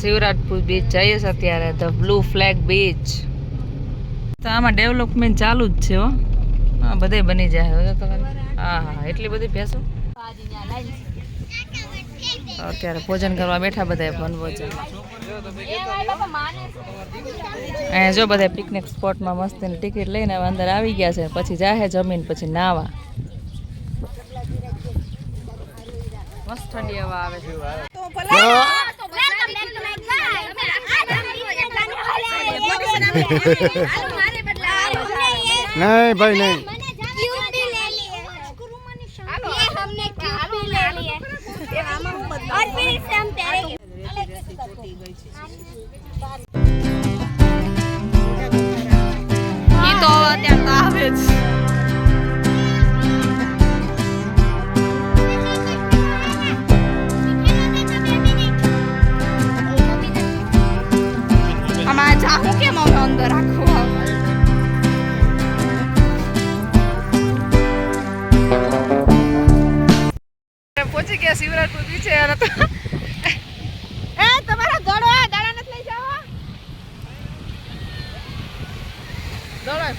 Shivrajpur beach જઈએ છે અત્યારે. ધ બ્લુ ફ્લેગ બીચ તો આમાં ડેવલપમેન્ટ ચાલુ જ છે હો. હા બધે બની જાય હવે તો. હા હા એટલી બધી ભેંસો. અત્યારે ભોજન કરવા બેઠા બધા વનભોજન. અહીંયા જો બધા પિકનિક સ્પોટમાં મસ્તીની ટિકિટ લઈને અંદર આવી ગયા છે. પછી જાહે જમીન પછી નાવા મસ્ત ઠંડી હવા આવે છે. નહીં ભાઈ નહીં हमने क्यूब भी ले लिए और फिर इससे हम तैरेंगे ઈ તો અત્યારે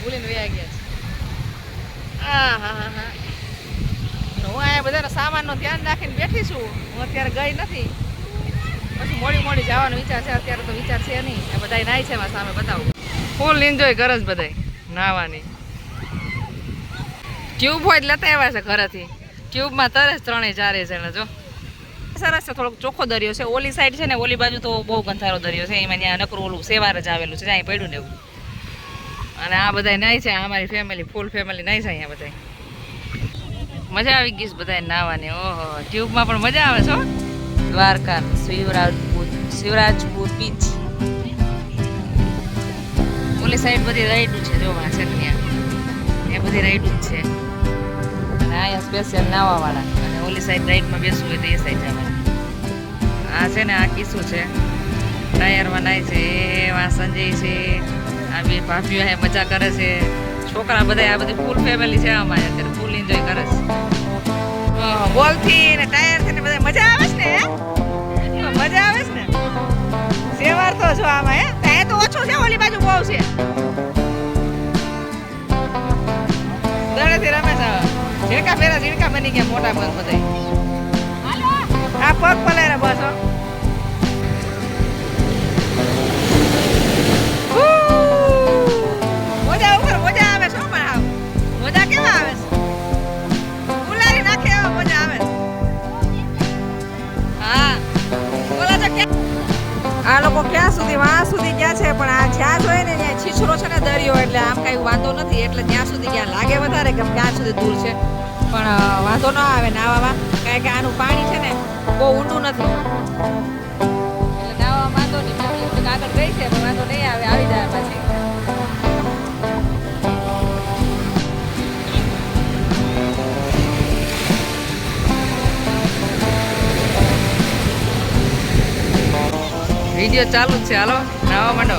ભૂલીને વયા ગયા છે. હા હા હા. હા અહીંયા બધાનો સામાનનો ધ્યાન રાખીને બેઠી છું. હું અત્યારે ગઈ નથી. પછી મોડી મોડી જવાનો વિચાર છે, અત્યારે તો વિચાર છે નહીં. આ બધા નાય છે મારા સામે, બતાવું. ફૂલ એન્જોય કરે છે બધાય નાવાની ટ્યુબ હોય લેતા આવ્યા છે ઘરેથી. ટ્યુબમાં તરે ત્રણેય ચારે જણા જો. સરસ છે, થોડોક ચોખ્ખો દરિયો છે. ઓલી સાઈડ છે ને, ઓલી બાજુ તો બહુ ગંધારો દરિયો છે. એમાં ત્યાં નકરું ઓલું સેવાર જ આવેલું છે ત્યાં પડ્યું ને એવું. અને આ બધા નાય છે અમારી ફેમિલી ફૂલ ફેમિલી નાય છે અહીંયા બધા મજા આવી ગઈ છે બધા નાવાની, ઓહો ટ્યુબમાં પણ મજા આવે છે દ્વારકા શિવરાજપુર શિવરાજપુર બીચ ઓલી સાઈડ બધી રાઈડું છે જોવા છે ત્યાં એ બધી રાઈડું જ છે. અને અહીંયા સ્પેશિયલ નાવા વાળા અને ઓલી સાઈડ રાઈડમાં બેસવું હોય તો એ સાઈડ જવાનું. આ છે ને, આ કિસ્સો છે. ટાયરમાં નાય છે એવા સંજય છે. આ બે ભાભીઓ અહીંયા મજા કરે છે. છોકરા બધા આ બધી ફૂલ ફેમિલી છે અમારે અત્યારે ફૂલ એન્જોય કરે છે. બોલથી ને ટાયરથી ને બધા મજા આવે છે ને મજા આવે છે ને? સેવાર તો જો આમાં હે? ત્યાં તો ઓછું છે ઓલી બાજુ બહુ છે. દડેથી રમે છે. ઝીણકા ફેરા ઝીણકા બની ગયા મોટા પગ બધા આ પગ પલાયરા બસ હો. ક્યાં સુધી દૂર છે. પણ વાંધો ન આવે નાવામાં કારણ કે આનું પાણી છે ને, બહુ ઊંડું નથી એટલે નાવામાં વાંધો નહીં. ફેમિલી થોડીક આગળ ગઈ છે, પણ વાંધો નહીં આવે, આવી જાય પાછી. વીડિયો ચાલુ જ છે. હાલો નાવા માંડો.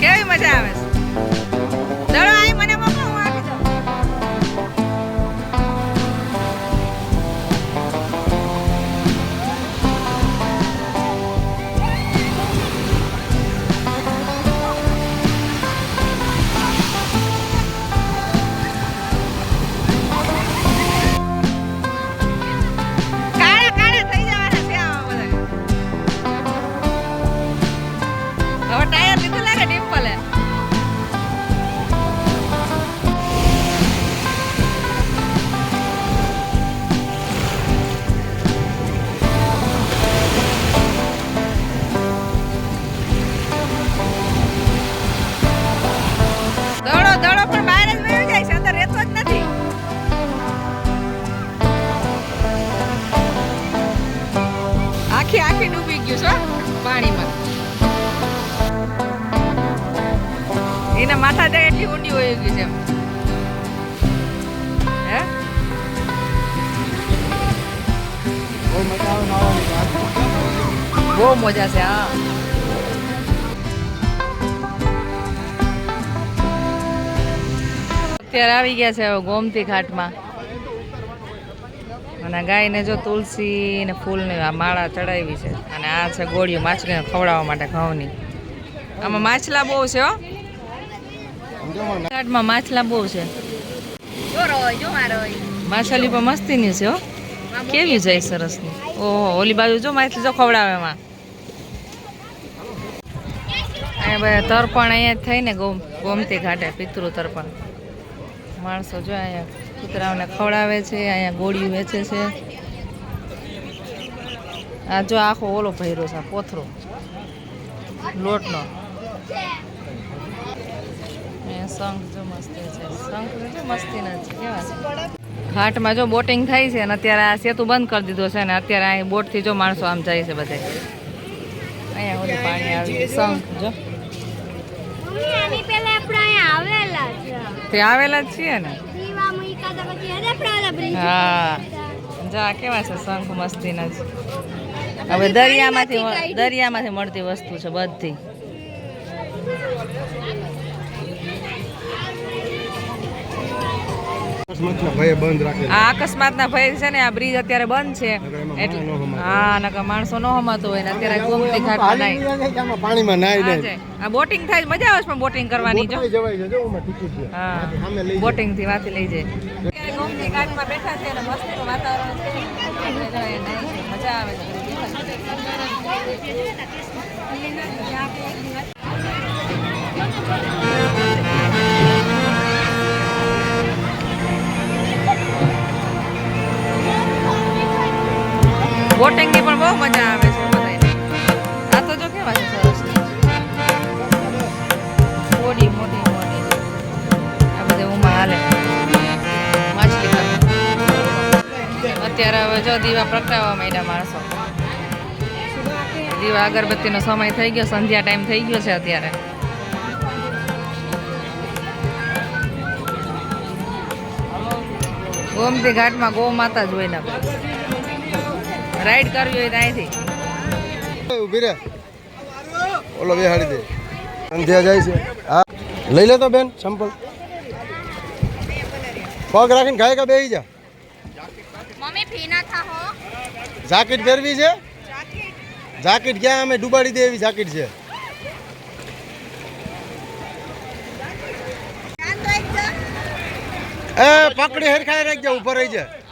કેવી મજા આવે છે? બહુ મજા આવે નાવાની બહુ મજા છે હા. અત્યારે આવી ગયા છે ગોમતી ઘાટમાં. અને ગાયને જો તુલસી ને ફૂલની આ માળા ચડાવી છે. અને આ છે ગોળીઓ માછલીને ખવડાવવા માટે ઘઉંની. આમાં માછલા બહુ છે હો. ઘાટમાં માછલા બહુ છે. માછલી પણ મસ્તીની છે હો. કેવી જાય સરસની? ઓહો, ઓલી બાજુ જો માહિતી જો ખવડાવે એમાં. અહીંયા તર્પણ અહીંયા થઈને ગોમ, ગોમતી ઘાટે, પિતૃ તર્પણ. માણસો જો અહીંયા કૂતરાઓને ખવડાવે છે, અહીંયા ગોળી વેચે છે. આ જો આખો ઓલો ભર્યો છે પોથરો લોટનો. શંખ જો મસ્તી છે. શંખ જો મસ્તીના છે કેવા ઘાટમાં જો બોટિંગ થાય છે અને અત્યારે આ સેતુ બંધ કરી દીધો છે અને અત્યારે અહીં બોટથી જો માણસો આમ જાય છે બધે. અહીંયા ઓલું પાણી આવ્યું શંખ જો. તે આવેલા જ છીએ ને? હા. જા કેવા છે શંખ મસ્તીના જ. હવે દરિયામાંથી દરિયામાંથી મળતી વસ્તુ છે બધી. આ અકસ્માતના ભય છે ને આ બ્રિજ અત્યારે બંધ છે. એટલે હા નકર માણસો ન હમાતો હોય ને અત્યારે ગોમતી ઘાટ નાય. પાણીમાં નાય જાય આ બોટિંગ થાય મજા આવે છે પણ બોટિંગ કરવાની જો. હા સામે લઈ બોટિંગથી વાથી લઈ જાય. ગોમતી ઘાટમાં બેઠા છે અને મસ્ત વાતાવરણ છે. મજા આવે છે. અત્યારે હવે જો દીવા પ્રગટાવવા માંડ્યા માણસો. દીવા અગરબત્તીનો સમય થઈ ગયો, સંધ્યા ટાઈમ થઈ ગયો છે અત્યારે. ગોમતી ઘાટમાં ગૌ માતા જ હોય ને રાઈડ કરવી હોય તો અહીંથી. હા. લઈ લે તો બેન સંપલ પગ રાખીને ગાય કા બેહી જા. જાકેટ પહેરવી છે? જાકેટ. ક્યાં અમે ડુબાડી દે એવી જાકેટ છે? એ પકડી હરખાઈ રાખજે ઉપર રહી જાય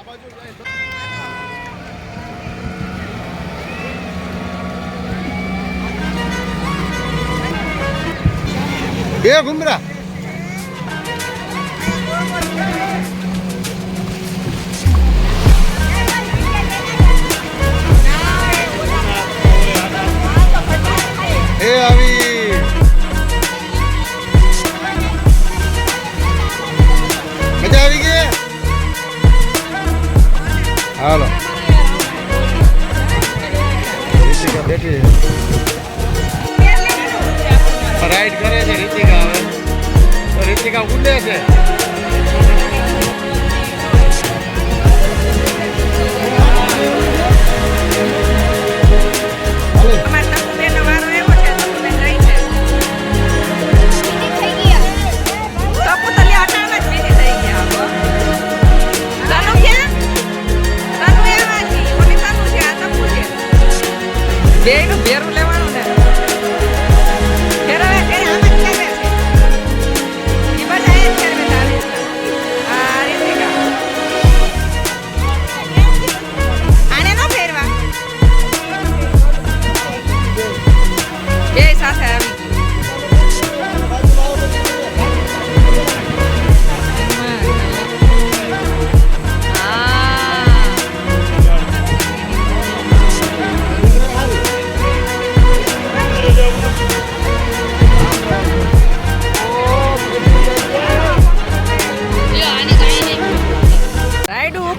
બે ઘુમરા એ આવી. મજા આવી ગઈ? હાલો. રીતિકા બેઠી રાઈડ કરે છે રીતિકા હવે. રીતિકા ઉડે છે.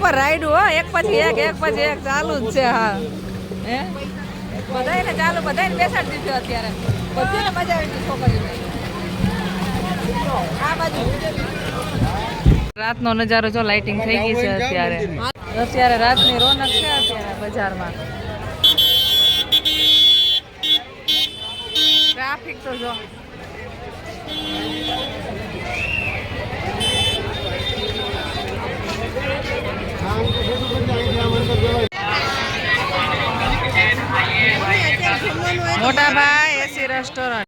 ઉપર રાઈડું હો, એક પછી એક એક પછી એક, ચાલુ જ છે, હા. હે? બધાયને ચાલુ, બધાયને બેસાડી દીધું અત્યારે. બધાને મજા આવી ગઈ છોકરીઓને. આ બાજુ. રાતનો નજારો જો લાઇટિંગ થઈ ગઈ છે અત્યારે. અત્યારે રાતની રોનક છે અત્યારે બજારમાં. ટ્રાફિક તો જો. મોટા ભાઈ એસી રેસ્ટોરન્ટ